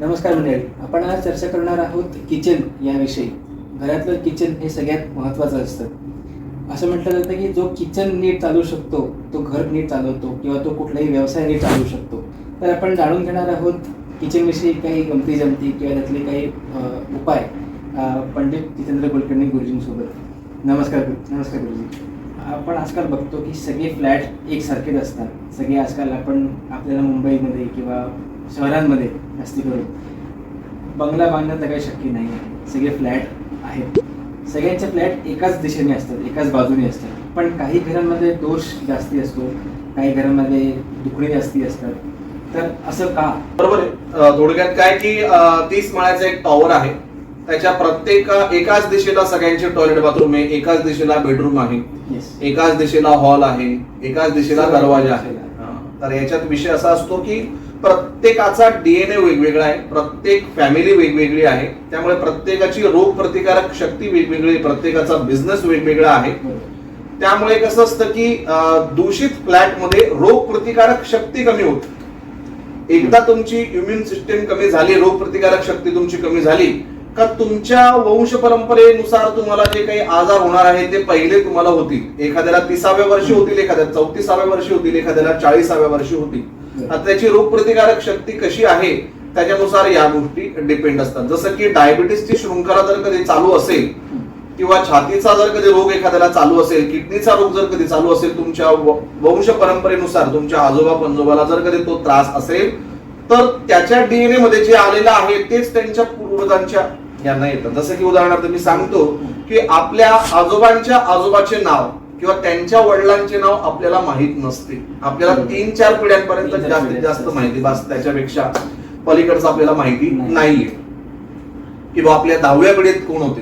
नमस्कार मंडळी आपण आज चर्चा करणार आहोत किचन याविषयी. घरातलं किचन हे सगळ्यात महत्त्वाचं असतं. असं म्हटलं जातं की जो किचन नीट चालू शकतो तो घर नीट चालवतो किंवा तो कुठलाही व्यवसाय नीट चालवू शकतो. तर आपण जाणून घेणार आहोत किचनविषयी काही गमती जमती किंवा त्यातले काही उपाय. पंडित जितेंद्र कुलकर्णी गुरुजींसोबत. नमस्कार नमस्कार गुरुजी. आपण आजकाल बघतो की सगळे फ्लॅट एकसारखेच असतात. सगळे आजकाल आपण आपल्याला मुंबईमध्ये किंवा शहरांमध्ये जास्ती करून. बंगला बांधणं तर काही शक्य नाही. आहे सगळे फ्लॅट आहेत. सगळ्यांचे फ्लॅट एकाच दिशेने असतात एकाच बाजूने असतात. पण काही घरांमध्ये दोष जास्ती असतो काही घरांमध्ये दुखणे जास्ती असतात. तर असं का? बरोबर आहे. थोडक्यात काय की तीस माळ्याचा एक टॉवर आहे. त्याच्या प्रत्येक एकाच दिशेला सगळ्यांचे टॉयलेट बाथरूम आहे एकाच दिशेला बेडरूम आहे एकाच दिशेला हॉल आहे एकाच दिशेला दरवाजा आहे. तर याच्यात विषय असा असतो की प्रत्येकाचा डीएनए वेगवेगळा आहे प्रत्येक फॅमिली वेगवेगळी आहे त्यामुळे प्रत्येकाची रोग प्रतिकारक शक्ती वेगवेगळी प्रत्येकाचा बिझनेस वेगवेगळा आहे. त्यामुळे कसं असतं की दूषित फ्लॅटमध्ये रोग प्रतिकारक शक्ती कमी होते. एकदा तुमची इम्युन सिस्टीम कमी झाली रोग प्रतिकारक शक्ती तुमची कमी झाली का तुमच्या वंश परंपरेनुसार तुम्हाला जे काही आजार होणार आहे ते पहिले तुम्हाला होतील. एखाद्याला तिसाव्या वर्षी होतील एखाद्याला चौतीसाव्या वर्षी होतील एखाद्याला चाळीसाव्या वर्षी होतील. त्याची रोगप्रतिकारक शक्ती कशी आहे त्याच्यानुसार या गोष्टी डिपेंड असतात. जसं की डायबिटीसची शृंखला जर कधी चालू असेल किंवा छातीचा जर कधी रोग एखाद्याला चालू असेल किडनीचा रोग जर कधी चालू असेल तुमच्या वंश परंपरेनुसार तुमच्या आजोबा पंजोबाला जर कधी तो त्रास असेल तर त्याच्या डीएनए मध्ये जे आलेलं आहे तेच त्यांच्या पूर्वजांच्या यांना येतं. जसं की उदाहरणार्थ मी सांगतो की आपल्या आजोबांच्या आजोबाचे नाव किंवा त्यांच्या वडिलांचे नाव आपल्याला माहीत नसते. आपल्याला. तीन चार पिढ्यांपर्यंत जास्तीत जास्त. माहिती बस त्याच्यापेक्षा पलीकडचं आपल्याला माहिती नाही. नाहीये. किंवा आपल्या दहाव्या पिढीत कोण होते?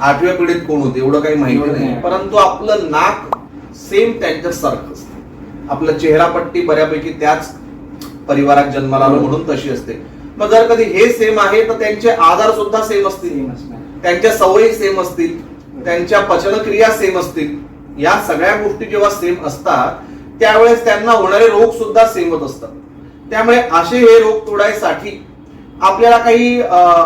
आठव्या पिढीत कोण होते? एवढं काही माहिती नाही. परंतु आपलं नाक सेम त्यांच्यासारखं असतं. आपलं चेहरापट्टी बऱ्यापैकी त्याच परिवारात जन्माला आलो म्हणून तशी असते. मग जर कधी हे सेम आहे तर त्यांचे आजार सुद्धा सेम असतील. त्यांच्या सवयी सेम असतील. त्यांच्या पचनक्रिया सेम असतील. या सगळ्या गोष्टी जेव्हा सेम असतात त्यावेळेस त्यांना होणारे रोग सुद्धा सेमच असतात. त्यामुळे असे हे रोग तोडायसाठी आपल्याला काही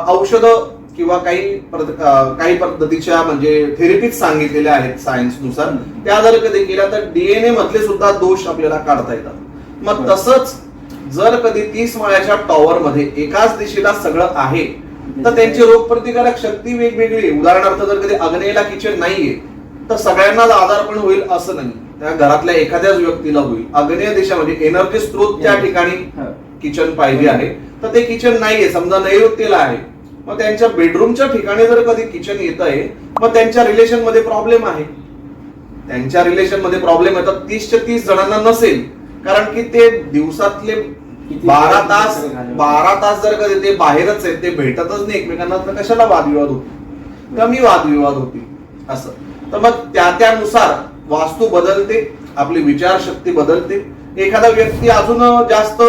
औषधं किंवा काही काही पद्धतीच्या म्हणजे थेरपीज सांगितलेल्या आहेत सायन्सनुसार त्या जर कधी केल्या तर डीएनए मधले सुद्धा दोष आपल्याला काढता येतात. मग. तसंच जर कधी तीस माळ्याच्या टॉवर मध्ये एकाच दिशेला सगळं आहे तर त्यांची रोग प्रतिकारक शक्ती वेगवेगळी आहे. उदाहरणार्थ जर कधी अग्नेयला किचन नाहीये तर सगळ्यांनाच आजार पण होईल असं नाही. त्या घरातल्या एखाद्याच व्यक्तीला होईल. अग्नेय दिशा म्हणजे एनर्जी स्त्रोत त्या ठिकाणी. किचन पाहिजे आहे. तर ते किचन नाहीये. समजा नैऋत्येला आहे. मग त्यांच्या बेडरूमच्या ठिकाणी जर कधी किचन येत आहे मग त्यांच्या रिलेशनमध्ये प्रॉब्लेम आहे. त्यांच्या रिलेशनमध्ये प्रॉब्लेम येतात तीसच्या तीस जणांना नसेल. कारण की ते दिवसातले बारा तास. बारा तास जर कधी ते बाहेरच आहेत ते भेटतच नाही एकमेकांना तर कशाला वादविवाद होतील कमी वादविवाद होतील असं. तर मग त्या त्यानुसार वास्तू बदलते आपली विचारशक्ती बदलते. एखादा व्यक्ती अजून जास्त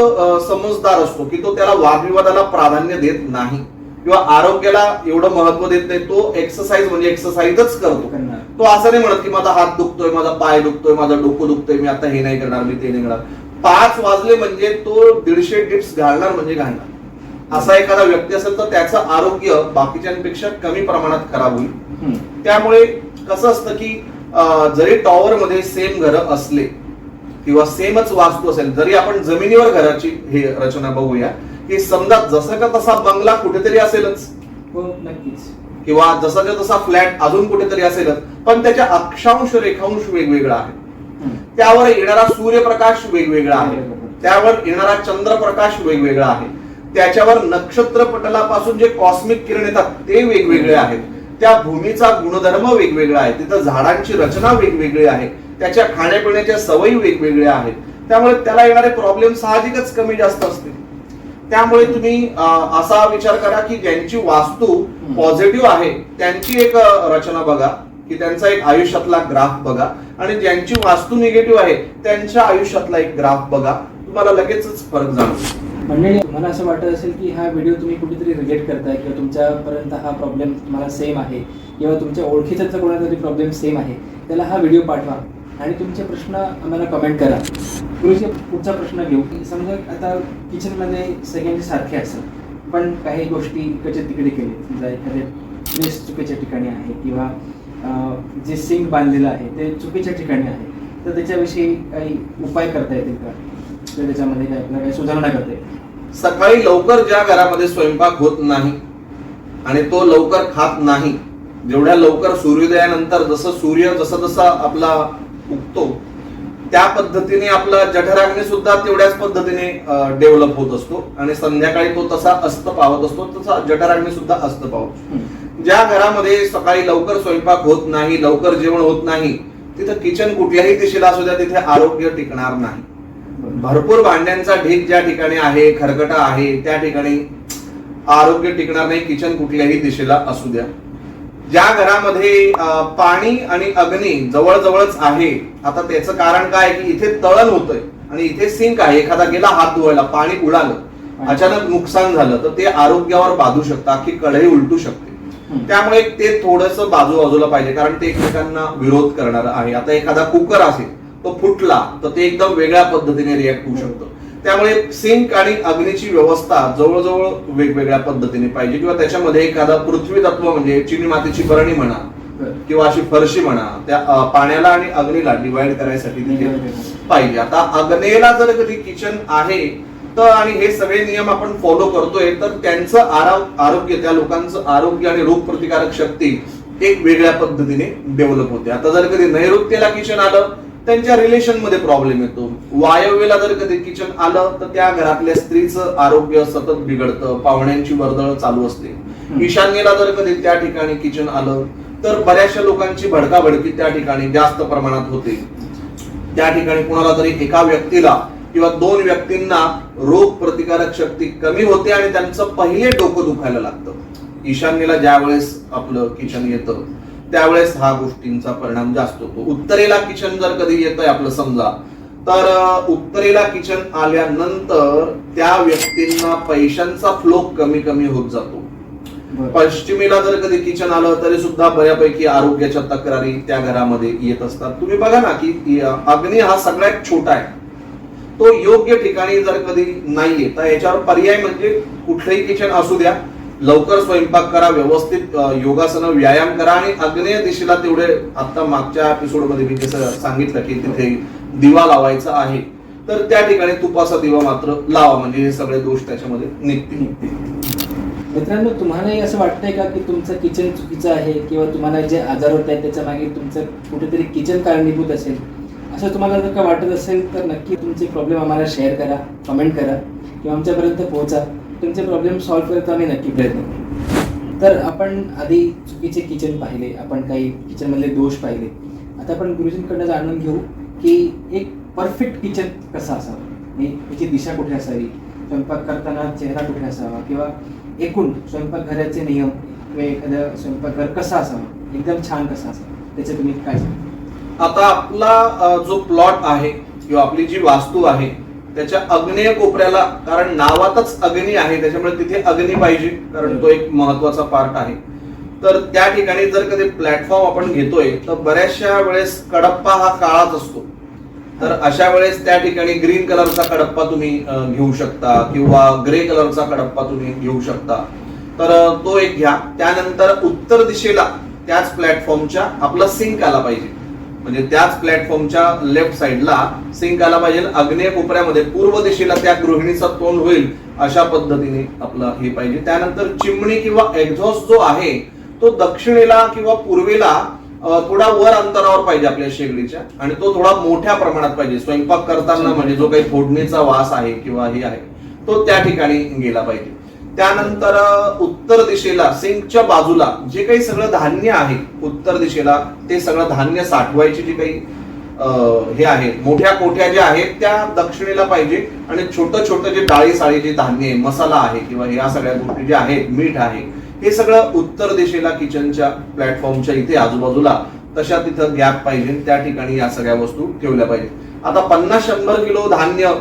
समजदार असतो की तो त्याला वादविवादाला प्राधान्य देत नाही किंवा आरोग्याला एवढं महत्त्व देत नाही तो एक्सरसाइज म्हणजे एक्सरसाइजच करतो. तो असं नाही म्हणत की माझा हात दुखतोय माझा पाय दुखतोय माझं डोकं दुखतोय मी आता हे नाही करणार मी ते नाही करणार. पाच वाजले म्हणजे तो दीडशे टिप्स घालणार म्हणजे घालणार. असा एखादा व्यक्ती असेल तर त्याचं आरोग्य बाकीच्यांपेक्षा कमी प्रमाणात खराब होईल. त्यामुळे कसं असतं की जरी टॉवर मध्ये सेम घर असले किंवा सेमच वास्तू असेल जरी आपण जमिनीवर घराची हे रचना बघूया की समजा जसं का तसा बंगला कुठेतरी असेलच. हो नक्कीच. किंवा जसाच्या तसा फ्लॅट अजून कुठेतरी असेलच पण त्याच्या अक्षांश रेखांश वेगवेगळा आहे. त्यावर येणारा सूर्यप्रकाश वेगवेगळा आहे. त्यावर येणारा चंद्रप्रकाश वेगवेगळा आहे. त्याच्यावर नक्षत्र पटलापासून जे कॉस्मिक किरण येतात ते वेगवेगळे आहेत. त्या भूमीचा गुणधर्म वेगवेगळा आहे. तिथं झाडांची रचना वेगवेगळी आहे. त्याच्या खाण्यापिण्याच्या सवयी वेगवेगळ्या आहेत. त्यामुळे त्याला येणारे प्रॉब्लेम साहजिकच कमी जास्त असतील त्यामुळे तुम्ही असा विचार करा की ज्यांची वास्तू पॉझिटिव्ह आहे त्यांची एक रचना बघा. की त्यांचा एक आयुष्यातला ग्राफ बघा. आणि ज्यांची वास्तू निगेटिव्ह आहे त्यांच्या आयुष्यातला एक ग्राफ बघा. तुम्हाला लगेचच फरक जाणवेल. मंडळी मला असं वाटत असेल की हा व्हिडिओ तुम्ही कुठेतरी रिलेट करताय किंवा तुमच्यापर्यंत हा प्रॉब्लेम तुम्हाला सेम आहे किंवा तुमच्या ओळखीचा कोणाचा तरी प्रॉब्लेम सेम आहे त्याला हा व्हिडिओ पाठवा आणि तुमचे प्रश्न आम्हाला कमेंट करा. गुरुजी पुढचा प्रश्न घेऊ. की समजा आता किचनमध्ये सगळ्यांचे सारखे असतात पण काही गोष्टी इकडच्या तिकडे केले समजा एखाद्या प्लेस चुकीच्या ठिकाणी आहे किंवा जे सिंक बांधलेलं आहे ते चुकीच्या ठिकाणी आहे तर त्याच्याविषयी काही उपाय करता येतील का? तर त्याच्यामध्ये काय आपल्याला काही सुधारणा करता सकाळी लवकर ज्या घरामध्ये स्वयंपाक होत नाही आणि तो लवकर खात नाही जेवढ्या लवकर सूर्योदयानंतर जसं सूर्य जसं जसा आपला उगतो त्या पद्धतीने आपला जठराग्नी सुद्धा तेवढ्याच पद्धतीने डेव्हलप होत असतो आणि संध्याकाळी तो तसा अस्त पावत असतो तसा जठराग्नी सुद्धा अस्त पावतो. ज्या घरामध्ये सकाळी लवकर स्वयंपाक होत नाही लवकर जेवण होत नाही तिथं किचन कुठल्याही दिशेला असू द्या तिथे आरोग्य टिकणार नाही. भरपूर भांड्यांचा ढीक ज्या ठिकाणी आहे खरकटा आहे त्या ठिकाणी आरोग्य टिकणार नाही किचन कुठल्याही दिशेला असू द्या. ज्या घरामध्ये पाणी आणि अग्नी जवळजवळच आहे आता त्याचं कारण काय आहे की इथे तळण होतंय आणि इथे सिंक आहे. एखादा गेला हात धुवायला पाणी उडालं अचानक नुकसान झालं तर ते आरोग्यावर बाधू शकतं की कढई उलटू शकते. त्यामुळे ते थोडस बाजू बाजूला पाहिजे कारण ते एकमेकांना विरोध करणार आहे. आता एखादा कुकर असेल तो फुटला तर ते एकदम वेगळ्या पद्धतीने रिॲक्ट होऊ शकतं. त्यामुळे सिंक आणि अग्नीची व्यवस्था जवळजवळ वेगवेगळ्या पद्धतीने पाहिजे. किंवा त्याच्यामध्ये एखादा पृथ्वी तत्व म्हणजे चिनी मातीची बरणी म्हणा. किंवा अशी फरशी म्हणा त्या पाण्याला आणि अग्नीला डिवाइड करायसाठी तिथे पाहिजे. आता अग्नेला जर कधी किचन आहे तर आणि हे सगळे नियम आपण फॉलो करतोय तर त्यांचं आरा- आरोग्य त्या लोकांचं आरोग्य आणि रोग प्रतिकारक शक्ती एक वेगळ्या पद्धतीने डेव्हलप होते. आता जर कधी नैऋत्येला किचन आलं त्यांच्या रिलेशनमध्ये प्रॉब्लेम येतो. वायव्येला जर कधी किचन आलं तर त्या घरातल्या स्त्रीचं आरोग्य सतत बिघडतं पाहुण्यांची वर्दळ चालू असते. ईशान्येला जर कधी त्या ठिकाणी किचन आलं तर बऱ्याचशा लोकांची भडकाभडकी त्या ठिकाणी जास्त प्रमाणात होते. त्या ठिकाणी कुणाला तरी एका व्यक्तीला किंवा दोन व्यक्तींना रोग प्रतिकारक शक्ती कमी होते आणि त्यांचं पहिले डोकं दुखायला लागतं. ईशान्येला ज्या वेळेस आपलं किचन येतं त्यावेळेस हा गोष्टींचा परिणाम जास्त होतो. उत्तरेला किचन जर कधी येतंय आपलं समजा तर उत्तरेला किचन आल्यानंतर त्या व्यक्तींना पैशांचा फ्लो कमी कमी होत जातो. पश्चिमेला जर कधी किचन आलं तरी सुद्धा बऱ्यापैकी आरोग्याच्या तक्रारी त्या घरामध्ये येत असतात. तुम्ही बघा ना की अग्नी हा सगळ्यात छोटा आहे. तो योग्य ठिकाणी जर कधी नाहीये तर याच्यावर पर्याय म्हणजे कुठलंही किचन असू द्या लवकर स्वयंपाक करा व्यवस्थित योगासनं व्यायाम करा आणि अग्नेय दिशेला तेवढे आता मागच्या एपिसोडमध्ये मी कसं सांगितलं की तिथे दिवा लावायचा आहे. तर त्या ठिकाणी तुपाचा दिवा मात्र लावा म्हणजे हे सगळे दोष त्याच्यामध्ये निघतील. मित्रांनो तुम्हालाही असं वाटतंय का की तुमचं किचन चुकीचं आहे किंवा तुम्हाला जे आजार होत आहेत त्याच्यामागे तुमचं कुठेतरी किचन कारणीभूत असेल? असं तुम्हाला जर का वाटत असेल तर नक्की तुमचे प्रॉब्लेम आम्हाला शेअर करा कमेंट करा किंवा आमच्यापर्यंत पोहोचा. तुमचे प्रॉब्लेम सॉल्व्ह करतो आम्ही नक्की प्रयत्न करू. तर आपण आधी चुकीचे किचन पाहिले आपण काही किचनमधले दोष पाहिले. आता आपण गुरुजींकडनं जाणून घेऊ की एक परफेक्ट किचन कसं असावं? म्हणजे त्याची दिशा कुठे असावी? स्वयंपाक करताना चेहरा कुठे असावा? किंवा एकूण स्वयंपाकघराचे नियम किंवा एखादं स्वयंपाकघर कसं असावं? एकदम छान कसं असावं? त्याचं तुम्ही काय सांगा आता आपला जो प्लॉट आहे किंवा आपली जी वास्तू आहे त्याच्या अग्नेय कोपऱ्याला कारण नावातच अग्नी आहे त्याच्यामुळे तिथे अग्नी पाहिजे कारण तो एक महत्त्वाचा पार्ट आहे. तर त्या ठिकाणी जर कधी प्लॅटफॉर्म आपण घेतोय तर बऱ्याचशा वेळेस कडप्पा हा काळाच असतो. तर अशा वेळेस त्या ठिकाणी ग्रीन कलरचा कडप्पा तुम्ही घेऊ शकता किंवा ग्रे कलरचा कडप्पा तुम्ही घेऊ शकता. तर तो एक घ्या. त्यानंतर उत्तर दिशेला त्याच प्लॅटफॉर्मच्या आपला सिंक आला पाहिजे. म्हणजे त्याच प्लॅटफॉर्मच्या लेफ्ट साईडला सिंक आला पाहिजे. अग्नेय कोपऱ्यामध्ये पूर्व दिशेला त्या गृहिणीचा तोंड होईल अशा पद्धतीने आपलं हे पाहिजे. त्यानंतर चिमणी किंवा एक्झॉस्ट जो आहे तो दक्षिणेला किंवा पूर्वेला थोडा वर अंतरावर पाहिजे आपल्या शेगडीच्या आणि तो थोडा मोठ्या प्रमाणात पाहिजे. स्वयंपाक करताना म्हणजे जो काही फोडणीचा वास आहे किंवा हे आहे तो त्या ठिकाणी गेला पाहिजे. त्यानंतर उत्तर दिशेला सिंकच्या बाजूला जे काही सगळं धान्य आहे उत्तर दिशेला ते सगळं धान्य साठवायची जी काही हे आहे मोठ्या कोठ्या ज्या आहेत त्या दक्षिणेला पाहिजे आणि छोटं छोटं जे डाळी साळी जे धान्य आहे मसाला आहे किंवा या सगळ्या गोष्टी ज्या आहेत मीठ आहे हे सगळं उत्तर दिशेला किचनच्या प्लॅटफॉर्मच्या इथे आजूबाजूला तशा तिथं गॅप पाहिजे त्या ठिकाणी या सगळ्या वस्तू ठेवल्या पाहिजेत आता पन्नास शंभर किलो धान्य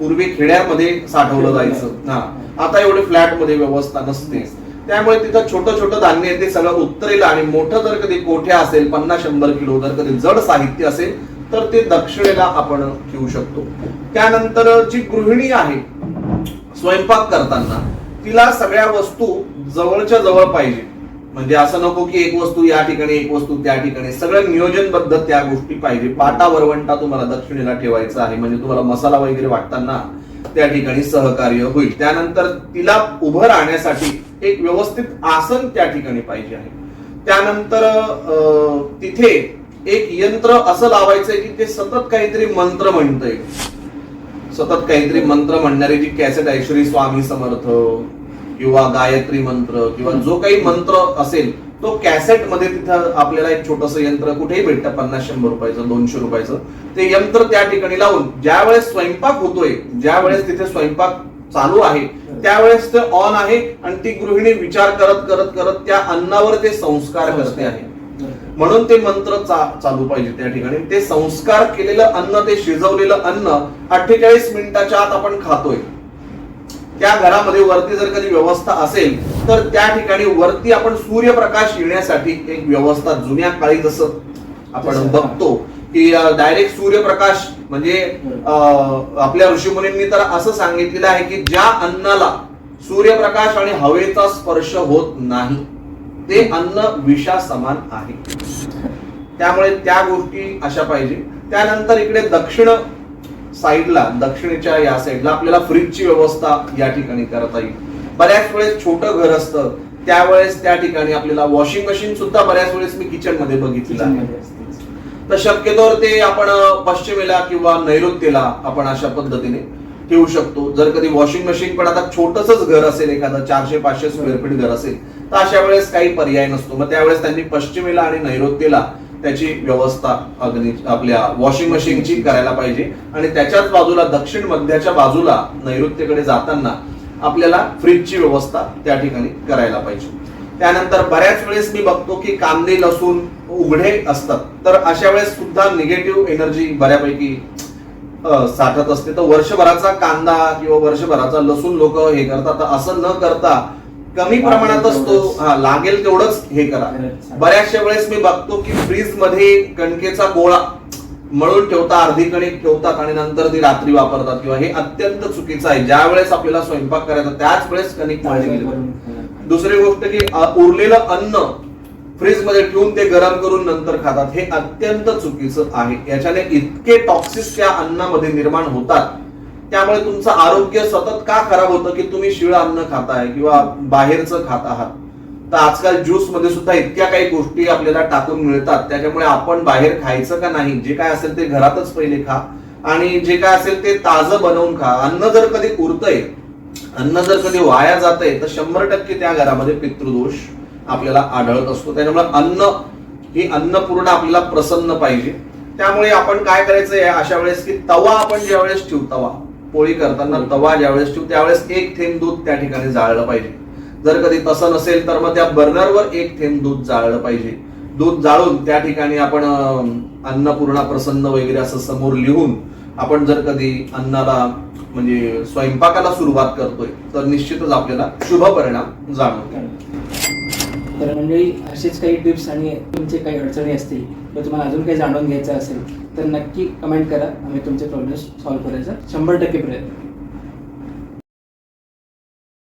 पूर्वी खेड्यामध्ये साठवलं जायचं. हा. आता एवढे फ्लॅटमध्ये व्यवस्था नसते. त्यामुळे तिथं छोटं छोटं धान्य आहे ते सगळं उत्तरेला आणि मोठं जर कधी कोठ्या असेल पन्नास शंभर किलो जर कधी जड साहित्य असेल तर ते दक्षिणेला आपण ठेवू शकतो. त्यानंतर जी गृहिणी आहे स्वयंपाक करताना तिला सगळ्या वस्तू जवळच्या जवळ पाहिजे. म्हणजे असं नको की एक वस्तू या ठिकाणी एक वस्तू त्या ठिकाणी. सगळं नियोजनबद्ध त्या गोष्टी पाहिजे. पाटा वरवंटा तुम्हाला दक्षिणेला ठेवायचा आहे. म्हणजे तुम्हाला मसाला वगैरे वाटताना त्या ठिकाणी सहकार्य होईल. त्यानंतर तिला उभं राहण्यासाठी एक व्यवस्थित आसन त्या ठिकाणी पाहिजे आहे. त्यानंतर अं, तिथे एक यंत्र असं लावायचंय की ते सतत काहीतरी मंत्र म्हणतंय. सतत काहीतरी मंत्र म्हणणारी जी कॅसेट आहे श्री स्वामी समर्थ किंवा गायत्री मंत्र किंवा जो काही मंत्र असेल तो कॅसेटमध्ये तिथं आपल्याला एक छोटस यंत्र कुठेही भेटतं पन्नास शंभर रुपयाचं दोनशे रुपयाचं. ते यंत्र त्या ठिकाणी लावून ज्या वेळेस स्वयंपाक होतोय ज्या वेळेस तिथे स्वयंपाक चालू आहे त्यावेळेस ते ऑन आहे आणि ती गृहिणी विचार करत करत करत त्या अन्नावर ते संस्कार करते आहे. म्हणून ते मंत्र चा- चालू पाहिजे त्या ठिकाणी. ते संस्कार केलेलं अन्न ते शिजवलेलं अन्न अठ्ठेचाळीस मिनिटाच्या आत आपण खातोय. त्या घरामध्ये वरती जर कधी व्यवस्था असेल तर त्या ठिकाणी वरती आपण सूर्यप्रकाश येण्यासाठी एक व्यवस्था जुन्या काळी जसं आपण बघतो की डायरेक्ट सूर्यप्रकाश म्हणजे आपल्या ऋषीमुनींनी तर असं सांगितलेलं आहे की ज्या अन्नाला सूर्यप्रकाश आणि हवेचा स्पर्श होत नाही ते अन्न विषा समान आहे. त्यामुळे त्या गोष्टी अशा पाहिजे. त्यानंतर इकडे दक्षिण साईडला दक्षिणेच्या या साईडला आपल्याला फ्रीजची व्यवस्था या ठिकाणी करता येईल. बऱ्याच वेळेस छोटं घर असतं त्यावेळेस त्या ठिकाणी आपल्याला वॉशिंग मशीन सुद्धा बऱ्याच वेळेस मी किचनमध्ये बघितलेलं आहे. तर शक्यतोवर ते आपण पश्चिमेला किंवा नैऋत्येला आपण अशा पद्धतीने ठेवू शकतो. जर कधी वॉशिंग मशीन पण आता छोटसच घर असेल एखादं चारशे पाचशे स्क्वेअर फीट घर असेल तर अशा वेळेस काही पर्याय नसतो. मग त्यावेळेस त्यांनी पश्चिमेला आणि नैऋत्येला त्याची व्यवस्था अग्नी आपल्या वॉशिंग मशीनची करायला पाहिजे. आणि त्याच्याच बाजूला दक्षिण मध्याच्या बाजूला नैऋत्येकडे जाताना आपल्याला फ्रीजची व्यवस्था त्या ठिकाणी करायला पाहिजे. त्यानंतर बऱ्याच वेळेस मी बघतो की कांदे लसूण उघडे असतात. तर अशा वेळेस सुद्धा निगेटिव्ह एनर्जी बऱ्यापैकी साठत असते. तर वर्षभराचा कांदा किंवा वर्षभराचा लसूण लोक हे करतात. असं न करता कमी प्रमाणातच तो हा लागेल तेवढंच हे करा. बऱ्याचशा वेळेस मी बघतो की फ्रीजमध्ये कणकेचा गोळा मळून ठेवता अर्धी कणिक ठेवतात आणि नंतर ती रात्री वापरतात. किंवा हे अत्यंत चुकीचं आहे. ज्या वेळेस आपल्याला स्वयंपाक करायचा त्याच वेळेस कणिक मळली गेली दुसरी गोष्ट की उरलेलं अन्न फ्रीजमध्ये ठेवून ते गरम करून नंतर खातात हे अत्यंत चुकीचं आहे. याच्याने इतके टॉक्सिस त्या अन्नामध्ये निर्माण होतात. त्यामुळे तुमचं आरोग्य सतत का खराब होतं की तुम्ही शिळ अन्न खाताय किंवा बाहेरचं खात आहात? तर आजकाल ज्यूसमध्ये सुद्धा इतक्या काही गोष्टी आपल्याला टाकून मिळतात. त्याच्यामुळे आपण बाहेर खायचं का नाही जे काय असेल ते घरातच पहिले खा. आणि जे काय असेल ते ताजं बनवून खा. अन्न जर कधी उरतंय अन्न जर कधी वाया जातंय तर शंभर टक्के त्या घरामध्ये पितृदोष आपल्याला आढळत असतो. त्याच्यामुळे अन्न ही अन्नपूर्ण आपल्याला प्रसन्न पाहिजे. त्यामुळे आपण काय करायचंय अशा वेळेस की तवा आपण ज्या वेळेस ठेवू तवा. पोळी करताना तवा ज्या वेळेस ठेवू त्यावेळेस एक थेंब दूध त्या ठिकाणी जाळलं पाहिजे. जर कधी तसं नसेल तर मग त्या बर्नरवर एक थेंब दूध जाळलं पाहिजे. दूध जाळून त्या ठिकाणी आपण अन्नपूर्णा प्रसन्न वगैरे असं समोर लिहून आपण जर कधी अन्नाला म्हणजे स्वयंपाकाला सुरुवात करतोय तर निश्चितच आपल्याला शुभ परिणाम जाणवतो. तर मंडळी असेच काही टिप्स आणि तुमचे काही अडचणी असतील किंवा तुम्हाला अजून काही जाणून घ्यायचं असेल तर नक्की कमेंट करा. आम्ही तुमचे प्रॉब्लेम सॉल्व्ह करायचा शंभर टक्के प्रयत्न